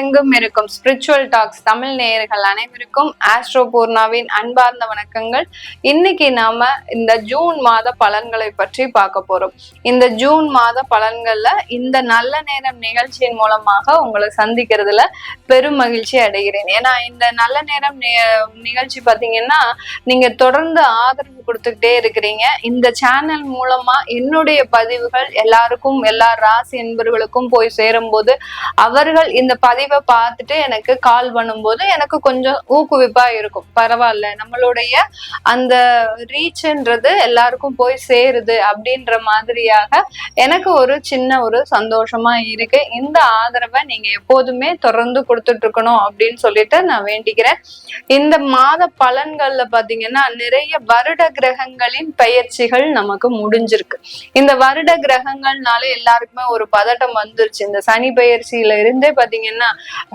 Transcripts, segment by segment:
உலகெங்கும் இருக்கும் spiritual tax Tamil நேயர்கள் அனைவருக்கும் ஆஸ்ட்ரோ பூர்ணாவின் அன்பார்ந்த வணக்கங்கள். இன்னைக்கு நாம இந்த ஜூன் மாத பலன்களை பற்றி பார்க்க போறோம். இந்த ஜூன் மாத பலன்கள்ல இந்த நல்ல நேரம் நிகழ்ச்சியின் மூலமாக உங்களை சந்திக்கிறதுல பெரும் மகிழ்ச்சி அடைகிறேன். ஏன்னா இந்த நல்ல நேரம் நிகழ்ச்சி பாத்தீங்கன்னா நீங்க தொடர்ந்து ஆதரவு கொடுத்துக்கிட்டே இருக்கிறீங்க. இந்த சேனல் மூலமா என்னுடைய பதிவுகள் எல்லாருக்கும் எல்லா ராசி என்பவர்களுக்கும் போய் சேரும்போது அவர்கள் இந்த பதிவை பார்த்துட்டு எனக்கு கால் பண்ணும்போது எனக்கு கொஞ்சம் ஊக்குவிப்பா இருக்கும். பரவாயில்ல நம்மளுடைய அந்த ரீச்ன்றது எல்லாருக்கும் போய் சேருது அப்படின்ற மாதிரியாக எனக்கு ஒரு சின்ன ஒரு சந்தோஷமா இருக்கு. இந்த ஆதரவை நீங்க எப்போதுமே தொடர்ந்து கொடுத்துட்டு இருக்கணும் அப்படின்னு சொல்லிட்டு நான் வேண்டிக்கிறேன். இந்த மாத பலன்கள்ல பாத்தீங்கன்னா நிறைய வருட கிரகங்களின் பயிற்சிகள் நமக்கு முடிஞ்சிருக்கு. இந்த வருட கிரகங்கள்னால எல்லாருக்குமே ஒரு பதட்டம் வந்துருச்சு. இந்த சனி பயிற்சியில இருந்தே பாத்தீங்கன்னா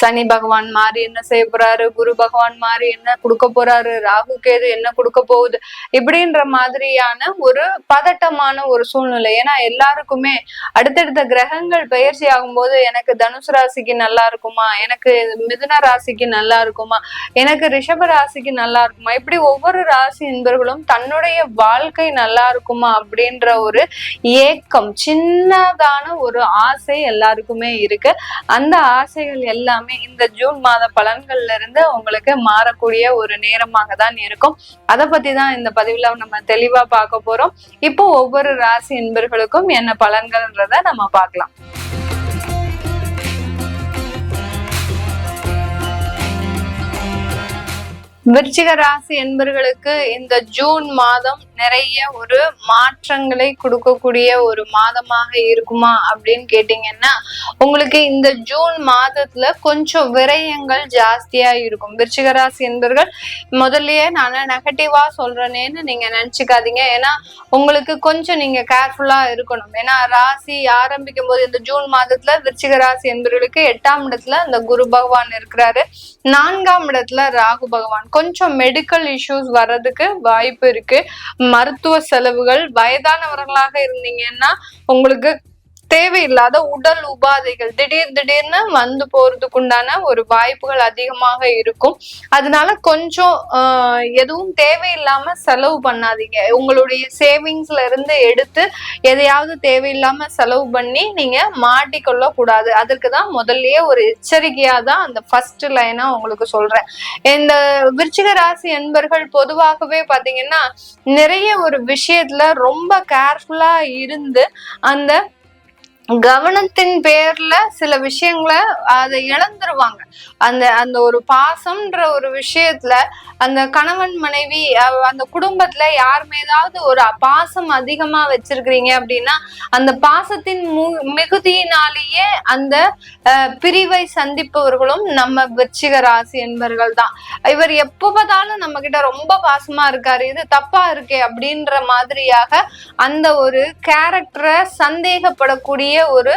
சனி பகவான் மாதிரி என்ன செய்ய போறாரு? குரு பகவான் மாதிரி என்ன கொடுக்க போறாரு? ராகு கேது என்ன கொடுக்க போகுது? இப்படின்ற மாதிரியான ஒரு பதட்டமான ஒரு சூழ்நிலை. ஏன்னா எல்லாருக்குமே அடுத்தடுத்த கிரகங்கள் பயிற்சி ஆகும்போது எனக்கு தனுசு ராசிக்கு நல்லா இருக்குமா? எனக்கு மிதுன ராசிக்கு நல்லா இருக்குமா? எனக்கு ரிஷப ராசிக்கு நல்லா இருக்குமா? இப்படி ஒவ்வொரு ராசி என்பர்களும் தன்னுடைய வாழ்க்கை நல்லா இருக்குமா? அப்படின்ற ஒரு ஏக்கம் சின்னதான ஒரு ஆசை எல்லாருக்குமே இருக்கு. அந்த ஆசைகள் எல்லாமே இந்த ஜூன் மாத பலன்கள்ல இருந்து உங்களுக்கு மாறக்கூடிய ஒரு நேரமாக தான் இருக்கும். அதை பத்தி தான் இந்த பதிவுல நம்ம தெளிவா பார்க்க போறோம். இப்போ ஒவ்வொரு ராசி என்பர்களுக்கும் என்ன பலன்கள்ன்றத நம்ம பார்க்கலாம். விருச்சிக ராசி என்பர்களுக்கு இந்த ஜூன் மாதம் நிறைய ஒரு மாற்றங்களை கொடுக்கக்கூடிய ஒரு மாதமாக இருக்குமா அப்படின்னு கேட்டீங்கன்னா உங்களுக்கு இந்த ஜூன் மாதத்துல கொஞ்சம் விரயங்கள் ஜாஸ்தியா இருக்கும். விருச்சிக ராசி என்பர்கள் முதல்லயே நான் நெகட்டிவா சொல்றேனேன்னு நீங்க நினைச்சுக்காதீங்க. ஏன்னா உங்களுக்கு கொஞ்சம் நீங்க கேர்ஃபுல்லா இருக்கணும். ஏன்னா ராசி ஆரம்பிக்கும் போது இந்த ஜூன் மாதத்துல விருச்சிக ராசி என்பவர்களுக்கு எட்டாம் இடத்துல இந்த குரு பகவான் இருக்கிறாரு. நான்காம் இடத்துல ராகு பகவான் கொஞ்சம் மெடிக்கல் இஷ்யூஸ் வர்றதுக்கு வாய்ப்பு இருக்கு. மருத்துவ செலவுகள் வயதானவர்களாக இருந்தீங்கன்னா உங்களுக்கு தேவையில்லாத உடல் உபாதைகள். திடீர் திடீர்னு வந்து போறதுக்கு உண்டான ஒரு வாய்ப்புகள் அதிகமாக இருக்கும். அதனால கொஞ்சம் எதுவும் தேவையில்லாம செலவு பண்ணாதீங்க. உங்களுடைய சேவிங்ஸ்ல இருந்து எடுத்து எதையாவது தேவையில்லாம செலவு பண்ணி நீங்க மாட்டிக்கொள்ள கூடாது அதற்கு தான் முதல்லயே ஒரு எச்சரிக்கையா தான் அந்த ஃபர்ஸ்ட் லைனா உங்களுக்கு சொல்றேன். இந்த விருச்சிக ராசி என்பர்கள் பொதுவாகவே பாத்தீங்கன்னா நிறைய ஒரு விஷயத்துல ரொம்ப கேர்ஃபுல்லா இருந்து அந்த கவனத்தின் பேர்ல சில விஷயங்களை அதை இழந்துருவாங்க. அந்த அந்த ஒரு பாசம்ன்ற ஒரு விஷயத்துல அந்த கணவன் மனைவி அந்த குடும்பத்துல யாருமே ஏதாவது ஒரு பாசம் அதிகமா வச்சிருக்கிறீங்க அப்படின்னா அந்த பாசத்தின் மிகுதியினாலேயே அந்த பிரிவை சந்திப்பவர்களும் நம்ம விருச்சிக ராசி என்பவர்கள் தான். இவர் எப்ப பார்த்தாலும் நம்ம கிட்ட ரொம்ப பாசமா இருக்காரு. இது தப்பா இருக்கே அப்படின்ற மாதிரியாக அந்த ஒரு கேரக்டரை சந்தேகப்படக்கூடிய ஒரு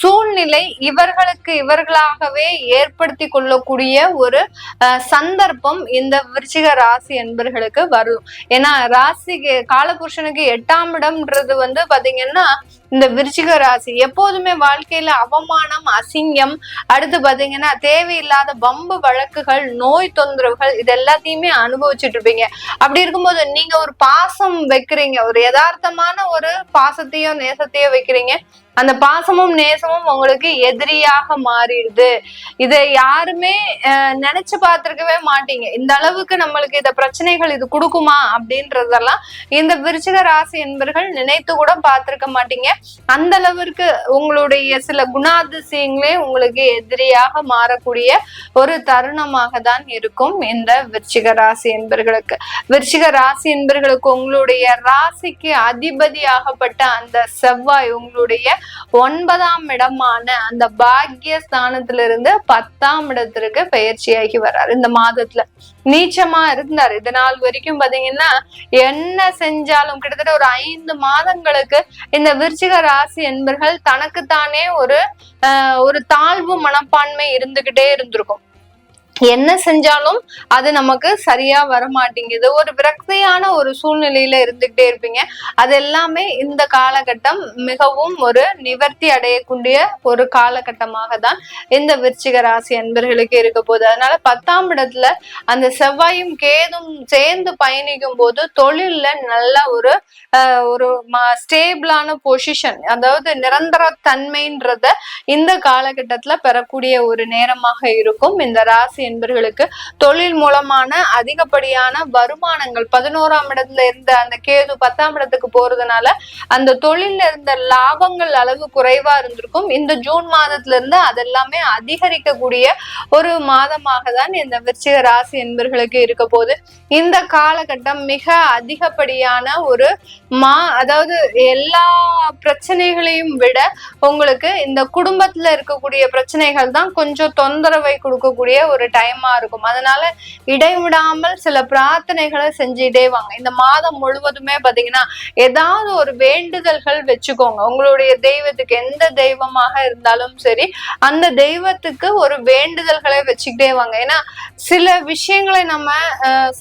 சூழ்நிலை இவர்களுக்கு இவர்களாகவே ஏற்படுத்தி கொள்ளக்கூடிய ஒரு சந்தர்ப்பம் இந்த விருச்சிக ராசி என்பர்களுக்கு வரும். ஏன்னா ராசிக்கு காலபுருஷனுக்கு எட்டாம் இடம்ன்றது வந்து பாத்தீங்கன்னா இந்த விருச்சிக ராசி. எப்போதுமே வாழ்க்கையில அவமானம் அசிங்கம் அடுத்து பாத்தீங்கன்னா தேவையில்லாத பம்பு வழக்குகள் நோய் தொந்தரவுகள் இது எல்லாத்தையுமே அனுபவிச்சுட்டு இருப்பீங்க. அப்படி இருக்கும்போது நீங்க ஒரு பாசம் வைக்கிறீங்க. ஒரு யதார்த்தமான ஒரு பாசத்தையோ நேசத்தையோ வைக்கிறீங்க. அந்த பாசமும் நேசமும் உங்களுக்கு எதிரியாக மாறிடுது. இதை யாருமே நினைச்சு பார்த்துருக்கவே மாட்டீங்க. இந்த அளவுக்கு நம்மளுக்கு இந்த பிரச்சனைகள் இது கொடுக்குமா அப்படின்றதெல்லாம் இந்த விருச்சிக ராசி என்பர்கள் நினைத்து கூட பார்த்திருக்க மாட்டீங்க. அந்த அளவிற்கு உங்களுடைய சில குணாதிசயங்களே உங்களுக்கு எதிரியாக மாறக்கூடிய ஒரு தருணமாக தான் இருக்கும் இந்த விருச்சிக ராசி என்பர்களுக்கு. விருச்சிக ராசி என்பர்களுக்கு உங்களுடைய ராசிக்கு அதிபதியாகப்பட்ட அந்த செவ்வாய் உங்களுடைய ஒன்பதாம் இடமான அந்த பாக்யஸ்தானத்திலிருந்து பத்தாம் இடத்திற்கு பயிற்சியாகி வர்றாரு. இந்த மாதத்துல நீச்சமா இருந்தார். இது நாள் வரைக்கும் பாத்தீங்கன்னா என்ன செஞ்சாலும் கிட்டத்தட்ட ஒரு ஐந்து மாதங்களுக்கு இந்த விருச்சிக ராசி என்பர்கள் தனக்குத்தானே ஒரு ஒரு தாழ்வு மனப்பான்மை இருந்துகிட்டே இருந்திருக்கும். என்ன செஞ்சாலும் அது நமக்கு சரியா வர மாட்டேங்குது ஒரு விரக்தியான ஒரு சூழ்நிலையில இருந்துகிட்டே இருப்பீங்க. அது எல்லாமே இந்த காலகட்டம் மிகவும் ஒரு நிவர்த்தி அடையக்கூடிய ஒரு காலகட்டமாக தான் இந்த விருச்சிக ராசி அன்பர்களுக்கு இருக்க போகுது. அதனால பத்தாம் இடத்துல அந்த செவ்வாயும் கேதும் சேர்ந்து பயணிக்கும் போது தொழில்ல நல்ல ஒரு ஒரு ஸ்டேபிளான பொசிஷன் அதாவது நிரந்தர தன்மைன்றத இந்த காலகட்டத்துல பெறக்கூடிய ஒரு நேரமாக இருக்கும். இந்த ராசி என்பர்களுக்கு தொழில் மூலமான அதிகப்படியான வருமானங்கள் பதினோராம் இடத்துல இருந்த அந்த கேது பத்தாம் இடத்துக்கு போறதுனால அந்த தொழில இருந்த லாபங்கள் அளவு குறைவா இருந்திருக்கும். இந்த ஜூன் மாதத்துல இருந்து அதெல்லாமே அதிகரிக்கக்கூடிய ஒரு மாதமாக தான் இந்த விருச்சிக ராசி என்பர்களுக்கு இருக்க போது இந்த காலகட்டம் மிக அதிகப்படியான ஒரு மா அதாவது எல்லா பிரச்சனைகளையும் விட உங்களுக்கு இந்த குடும்பத்துல இருக்கக்கூடிய பிரச்சனைகள் தான் கொஞ்சம் தொந்தரவை கொடுக்கக்கூடிய ஒரு டைமா இருக்கும். அதனால இடைவிடாமல் சில பிரார்த்தனைகளை செஞ்சுட்டே வாங்க. இந்த மாதம் முழுவதுமே பாத்தீங்கன்னா ஏதாவது ஒரு வேண்டுதல்கள் வச்சுக்கோங்க. உங்களுடைய தெய்வத்துக்கு எந்த தெய்வமாக இருந்தாலும் சரி அந்த தெய்வத்துக்கு ஒரு வேண்டுதல்களை வச்சுக்கிட்டே வாங்க. ஏன்னா சில விஷயங்களை நம்ம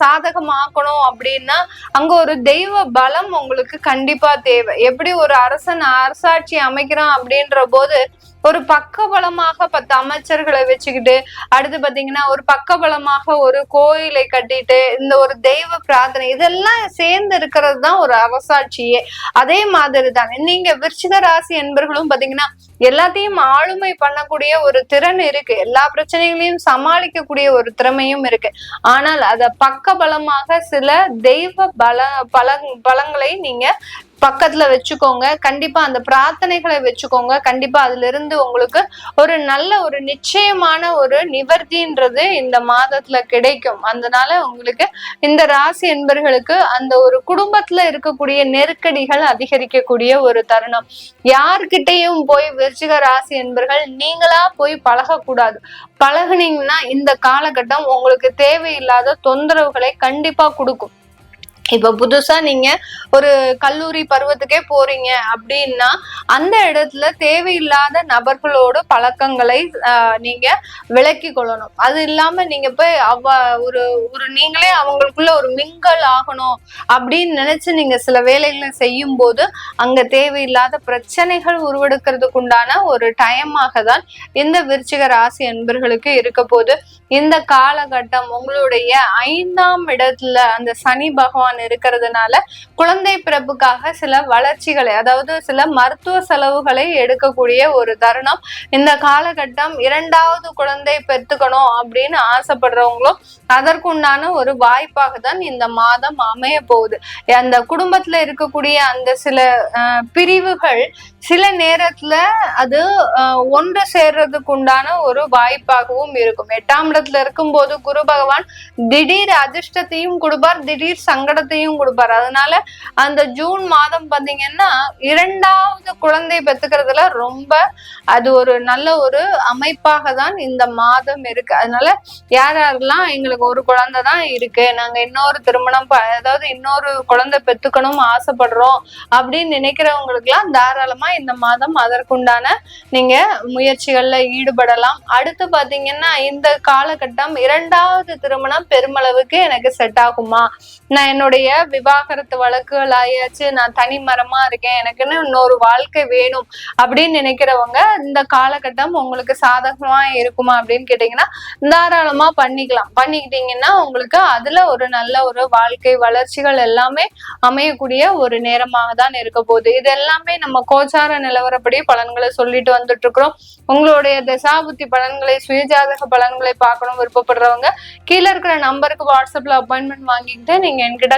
சாதகமாக்கணும் அப்படின்னா அங்க ஒரு தெய்வ பலம் உங்களுக்கு கண்டிப்பா தேவை. எப்படி ஒரு அரசன் அரசாட்சி அமைக்கிறான் அப்படின்ற போது ஒரு பக்கபலமாக பத்து அமைச்சர்களை வச்சுக்கிட்டு அடுத்து பாத்தீங்கன்னா ஒரு பக்கபலமாக ஒரு கோயிலை கட்டிட்டு இந்த ஒரு தெய்வ பிரார்த்தனை இதெல்லாம் சேர்ந்து இருக்கிறது தான் ஒரு அரசாட்சியே அதே மாதிரி தான் நீங்க விருச்சிக ராசி என்பர்களும் பாத்தீங்கன்னா எல்லாத்தையும் ஆளுமை பண்ணக்கூடிய ஒரு திறன் இருக்கு. எல்லா பிரச்சனைகளையும் சமாளிக்கக்கூடிய ஒரு திறமையும் இருக்கு. ஆனால் அத பக்க பலமாக சில தெய்வ பல பல பலங்களை நீங்க பக்கத்துல வச்சுக்கோங்க. கண்டிப்பா அந்த பிரார்த்தனைகளை வச்சுக்கோங்க. கண்டிப்பா அதுல இருந்து உங்களுக்கு ஒரு நல்ல ஒரு நிச்சயமான ஒரு நிவர்த்தின்றது இந்த மாதத்துல கிடைக்கும். அதனால உங்களுக்கு இந்த ராசி என்பர்களுக்கு அந்த ஒரு குடும்பத்துல இருக்கக்கூடிய நெருக்கடிகள் அதிகரிக்கக்கூடிய ஒரு தருணம். யார்கிட்டையும் போய் விருச்சிக ராசி என்பர்கள் நீங்களா போய் பழகக்கூடாது. பழகுனீங்கன்னா இந்த காலகட்டம் உங்களுக்கு தேவையில்லாத தொந்தரவுகளை கண்டிப்பா கொடுக்கும். இப்ப புதுசா நீங்க ஒரு கல்லூரி பருவத்துக்கே போறீங்க அப்படின்னா அந்த இடத்துல தேவையில்லாத நபர்களோட பழக்கங்களை நீங்க விளக்கி கொள்ளணும். அது இல்லாம நீங்க போய் அவ ஒரு ஒரு நீங்களே அவங்களுக்குள்ள ஒரு மிங்கல் ஆகணும் அப்படின்னு நினைச்சு நீங்க சில வேலைகளை செய்யும் போது அங்க தேவையில்லாத பிரச்சனைகள் உருவெடுக்கிறதுக்கு உண்டான ஒரு டைமாக தான் இந்த விருச்சிக ராசி என்பர்களுக்கு இருக்க போது இந்த காலகட்டம் உங்களுடைய ஐந்தாம் இடத்துல அந்த சனி பகவான் இருக்கிறதுனால குழந்தை பிறப்புக்காக சில வளர்ச்சிகளை அதாவது சில மருத்துவ செலவுகளை எடுக்கக்கூடிய ஒரு தருணம். இந்த காலகட்டம் இரண்டாவது குழந்தை பெற்றுக்கணும் அப்படின்னு ஆசைப்படுறவங்களும் அதற்குண்டான ஒரு வாய்ப்பாக தான் இந்த மாதம் அமைய போகுது. அந்த குடும்பத்துல இருக்கக்கூடிய அந்த சில பிரிவுகள் சில நேரத்துல அது ஒன்று சேர்றதுக்கு உண்டான ஒரு வாய்ப்பாகவும் இருக்கும். எட்டாம் இடத்துல இருக்கும் போது குரு பகவான் திடீர் அதிர்ஷ்டத்தையும் கொடுப்பார் திடீர் சங்கடத்தையும் கொடுப்பாரு. அதனால அந்த ஜூன் மாதம் பாத்தீங்கன்னா இரண்டாவது குழந்தை பெத்துக்கிறதுல ரொம்ப அது ஒரு நல்ல ஒரு அமைப்பாக தான் இந்த மாதம் இருக்கு. அதனால யார் யாரெல்லாம் எங்களுக்கு ஒரு குழந்தை தான் இருக்கு நாங்க இன்னொரு திருமணம் அதாவது இன்னொரு குழந்தை பெத்துக்கணும் ஆசைப்படுறோம் அப்படின்னு நினைக்கிறவங்களுக்கு எல்லாம் தாராளமா இந்த மாதம் அதற்குண்டான நீங்க முயற்சிகள்ல ஈடுபடலாம். அடுத்து பாத்தீங்கன்னா இந்த காலகட்டம் இரண்டாவது திருமணம் பெருமளவுக்கு எனக்கு செட் ஆகுமா? நான் என்னோட என்னுடைய விவாகரத்து வழக்குகள் ஆயாச்சு. நான் தனி மரமா இருக்கேன். எனக்குன்னு இன்னொரு வாழ்க்கை வேணும் அப்படின்னு நினைக்கிறவங்க இந்த காலகட்டம் உங்களுக்கு சாதகமா இருக்குமா அப்படின்னு கேட்டீங்கன்னா தாராளமா பண்ணிக்கலாம். பண்ணிக்கிட்டீங்கன்னா உங்களுக்கு அதுல ஒரு நல்ல ஒரு வாழ்க்கை வளர்ச்சிகள் எல்லாமே அமையக்கூடிய ஒரு நேரமாக தான் இருக்க போகுது. இது எல்லாமே நம்ம கோச்சார நிலவரப்படி பலன்களை சொல்லிட்டு வந்துட்டு இருக்கிறோம். உங்களுடைய தசாபுத்தி பலன்களை சுயஜாதக பலன்களை பார்க்கணும் விருப்பப்படுறவங்க கீழே இருக்கிற நம்பருக்கு வாட்ஸ்அப்ல அப்பாயின்மெண்ட் வாங்கிக்கிட்டு நீங்க என்கிட்ட